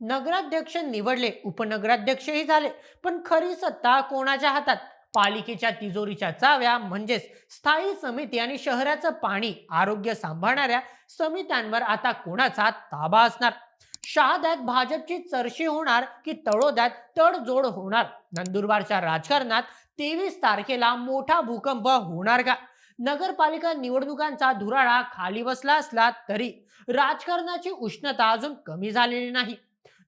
नगराध्यक्ष निवडले उपनगराध्यक्षही झाले. पण खरी सत्ता कोणाच्या हातात? पालिकेच्या तिजोरीच्या चाव्या म्हणजेच स्थायी समिती आणि शहराचं पाणी आरोग्य सांभाळणाऱ्या समित्यांवर आता कोणाचा ताबा असणार? शहाद्यात भाजपची चरशी होणार की तळोद्यात तडजोड होणार? नंदुरबारच्या राजकारणात तेवीस तारखेला मोठा भूकंप होणार का? नगरपालिका निवडणुकांचा धुराळा खाली बसला असला तरी राजकारणाची उष्णता अजून कमी झालेली नाही.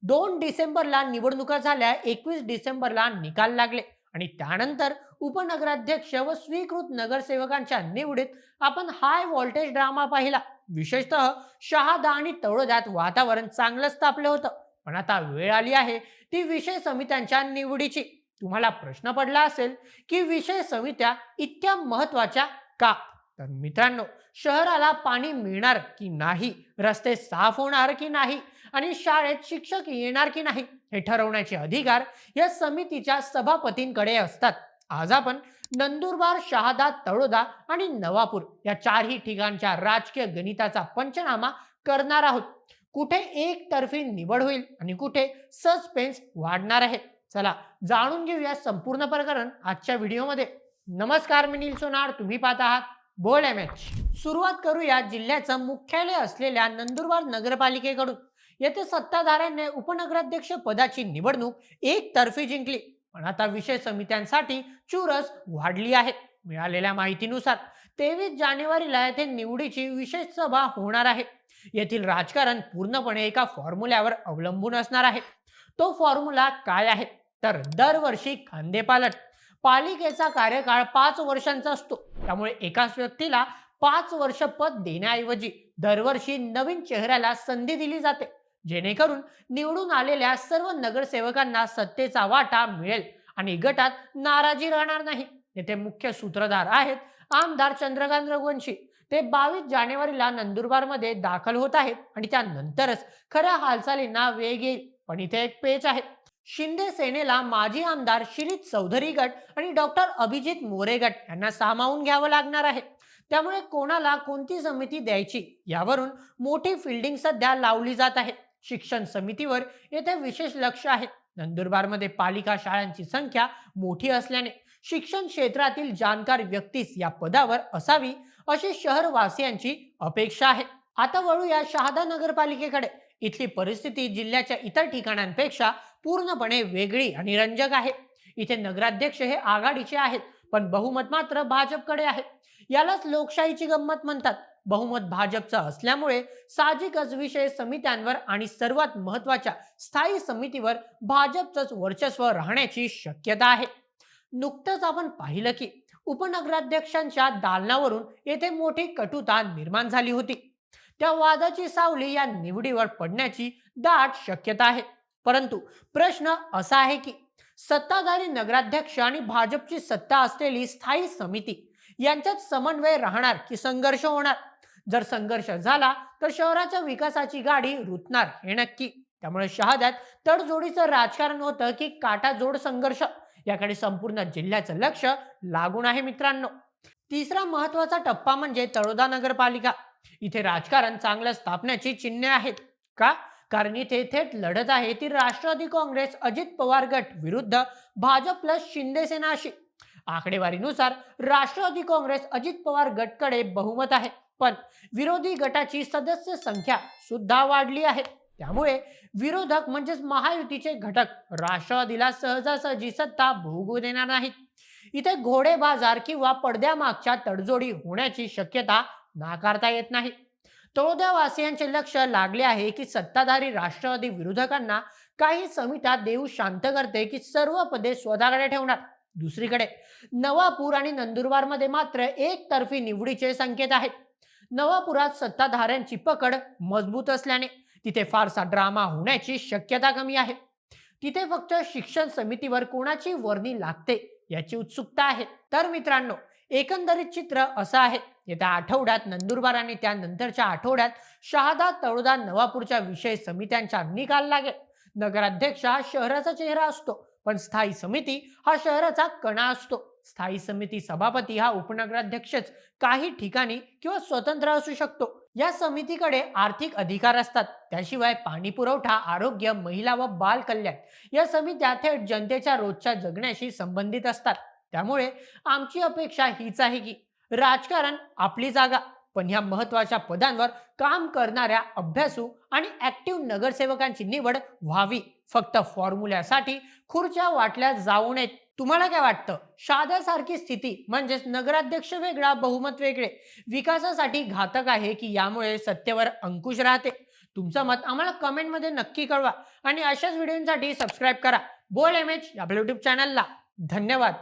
दोन डिसेंबरला निवडणुका झाल्या एकवीस डिसेंबरला निकाल लागले. आणि त्यानंतर उपनगराध्यक्ष व स्वीकृत नगरसेवकांच्या निवडीत आपण हाय व्होल्टेज ड्रामा पाहिला. विशेषतः शहादा आणि तळोद्यात वातावरण चांगलंच तापलं होतं. पण आता वेळ आली आहे ती विषय समित्यांच्या निवडीची. तुम्हाला प्रश्न पडला असेल की विषय समित्या इतक्या महत्त्वाच्या का? तर मित्रांनो शहराला पाणी मिळणार की नाही? रस्ते साफ होणार की नाही? आणि शाळेत शिक्षक येणार की नाही? हे ठरवण्याचे अधिकार या समितीच्या सभापतींकडे असतात. आज आपण नंदुरबार शहादा तळोदा आणि नवापूर या चारही ठिकाणच्या राजकीय गणिताचा पंचनामा करणार आहोत. कुठे एक तर्फी निवड होईल आणि कुठे सस्पेन्स वाढणार आहे? चला जाणून घेऊया संपूर्ण प्रकरण आजच्या व्हिडिओमध्ये. नमस्कार मी नील सोनार तुम्ही पाहत आहात बोल एम एच. सुरुवात करूया जिल्ह्याचं मुख्यालय असलेल्या नंदुरबार नगरपालिकेकडून. येथे सत्ताधाऱ्यांनी उपनगराध्यक्ष पदाची निवडणूक एकतर्फी जिंकली. पण आता विषय समित्यांसाठी चुरस वाढली आहे. मिळालेल्या माहितीनुसार तेवीस जानेवारीला येथे निवडीची विशेष सभा होणार आहे. येथील राजकारण पूर्णपणे एका फॉर्म्युल्यावर अवलंबून असणार आहे. तो फॉर्म्युला काय आहे? तर दरवर्षी खांदेपालट. पालिकेचा कार्यकाळ पाच वर्षांचा असतो. त्यामुळे एकाच व्यक्तीला पाच वर्ष पद देण्याऐवजी दरवर्षी नवीन चेहऱ्याला संधी दिली जाते. जेणेकरून निवडून आलेल्या सर्व नगरसेवकांना सत्तेचा वाटा मिळेल आणि गटात नाराजी राहणार नाही. येथे मुख्य सूत्रधार आहेत आमदार चंद्रकांत रघुवंशी. ते बावीस जानेवारीला नंदुरबारमध्ये दाखल होत आहेत आणि त्यानंतरच खऱ्या हालचालींना वेग येईल. पण इथे एक पेच आहे. शिंदे सेनेला माजी आमदार शिरीत चौधरी गट आणि डॉक्टर अभिजित मोरे गट यांना सामावून घ्यावं लागणार आहे. त्यामुळे कोणाला कोणती समिती द्यायची यावरून मोठी फिल्डिंग सध्या लावली जात आहे. शिक्षण समितीवर येथे विशेष लक्ष आहे. नंदुरबारमध्ये पालिका शाळांची संख्या मोठी असल्याने शिक्षण क्षेत्रातील जाणकार व्यक्तीस या पदावर असावी अशी शहरवासियांची अपेक्षा आहे. आता वळूया शहादा नगरपालिकेकडे. इथली परिस्थिती जिल्ह्याच्या इतर ठिकाणांपेक्षा पूर्णपणे वेगळी आणि रंजक आहे. इथे नगराध्यक्ष हे आघाडीचे आहेत पण बहुमत मात्र भाजपकडे आहे. यालाच लोकशाहीची गंमत म्हणतात. बहुमत भाजपचं असल्यामुळे साहजिकच विषय समित्यांवर आणि सर्वात महत्त्वाच्या स्थायी समितीवर भाजपचंच वर्चस्व राहण्याची शक्यता आहे. नुकतंच आपण पाहिलं की उपनगराध्यक्षांच्या दालनावरून येथे मोठी कटुता निर्माण झाली होती. त्या वादाची सावली या निवडीवर पडण्याची दाट शक्यता आहे. परंतु प्रश्न असा आहे की सत्ताधारी नगराध्यक्ष आणि भाजपची सत्ता असलेली स्थायी समिती यांच्यात समन्वय राहणार की संघर्ष होणार? जर संघर्ष झाला तर शहराच्या विकासाची गाडी रुतणार हे नक्की. त्यामुळे शहाद्यात तडजोडीचं राजकारण होतं की काटाजोड संघर्ष? याकडे संपूर्ण जिल्ह्याचं लक्ष लागून आहे मित्रांनो. तिसरा महत्त्वाचा टप्पा म्हणजे तळोदा नगरपालिका. इथे राजकारण चांगलं स्थापण्याची चिन्हे आहेत. का? कारण इथे थेट लढत आहे. ती राष्ट्रवादी काँग्रेस अजित पवार गट विरुद्ध भाजप प्लस शिंदेसेना अशी. आकडेवारीनुसार राष्ट्रवादी काँग्रेस अजित पवार गटकडे बहुमत आहे. पण विरोधी गटाची सदस्य संख्या सुद्धा वाढली आहे. त्यामुळे विरोधक म्हणजेच महायुतीचे घटक राष्ट्रवादीला सहजासहजी सत्ता भोगू देणार नाहीत. इथे घोडे बाजार किंवा पडद्यामागच्या तडजोडी होण्याची शक्यता नाकारता येत नाही. तळोद्यावासियांचे लक्ष लागले आहे की सत्ताधारी राष्ट्रवादी विरोधकांना काही समित्या देऊ शांत करते की सर्व पदे स्वतःकडे ठेवणार? दुसरीकडे नवापूर आणि नंदुरबारमध्ये मात्र एकतर्फी निवडीचे संकेत आहेत. नवापुरात सत्ताधाऱ्यांची पकड मजबूत असल्याने तिथे फारसा ड्रामा होण्याची शक्यता कमी आहे. तिथे फक्त शिक्षण समितीवर कोणाची वर्णी लागते याची उत्सुकता आहे. तर मित्रांनो एकंदरीत चित्र असं आहे. येत्या आठवड्यात नंदुरबार आणि त्यानंतरच्या आठवड्यात शहादा तळोदा नवापूरच्या विषय समित्यांचा निकाल लागेल. नगराध्यक्ष हा शहराचा चेहरा असतो पण स्थायी समिती हा शहराचा कणा असतो. स्थायी समिती सभापती हा उपनगराध्यक्षच. काही ठिकाणी किंवा स्वतंत्र असू शकतो. या समितीकडे आर्थिक अधिकार असतात. त्याशिवाय पाणी पुरवठा आरोग्य महिला व बाल कल्याण या समित्या थेट जनतेच्या रोजच्या जगण्याशी संबंधित असतात. त्यामुळे आमची अपेक्षा हीच आहे की राजकारण आपली जागा पण ह्या महत्त्वाच्या पदांवर काम करणाऱ्या अभ्यासू आणि ऍक्टिव्ह नगरसेवकांची निवड व्हावी. फक्त फॉर्म्युल्यासाठी खुर्च्या वाटल्या जाऊ नयेत. तुम्हाला काय वाटतं? शाद्यासारखी स्थिती म्हणजेच नगराध्यक्ष वेगळा बहुमत वेगळे. विकासासाठी घातक आहे की यामुळे सत्तेवर अंकुश राहते? तुमचं मत आम्हाला कमेंटमध्ये नक्की कळवा आणि अशाच व्हिडिओसाठी सबस्क्राईब करा. बोल एम एच आपल्या युट्यूब चॅनलला धन्यवाद.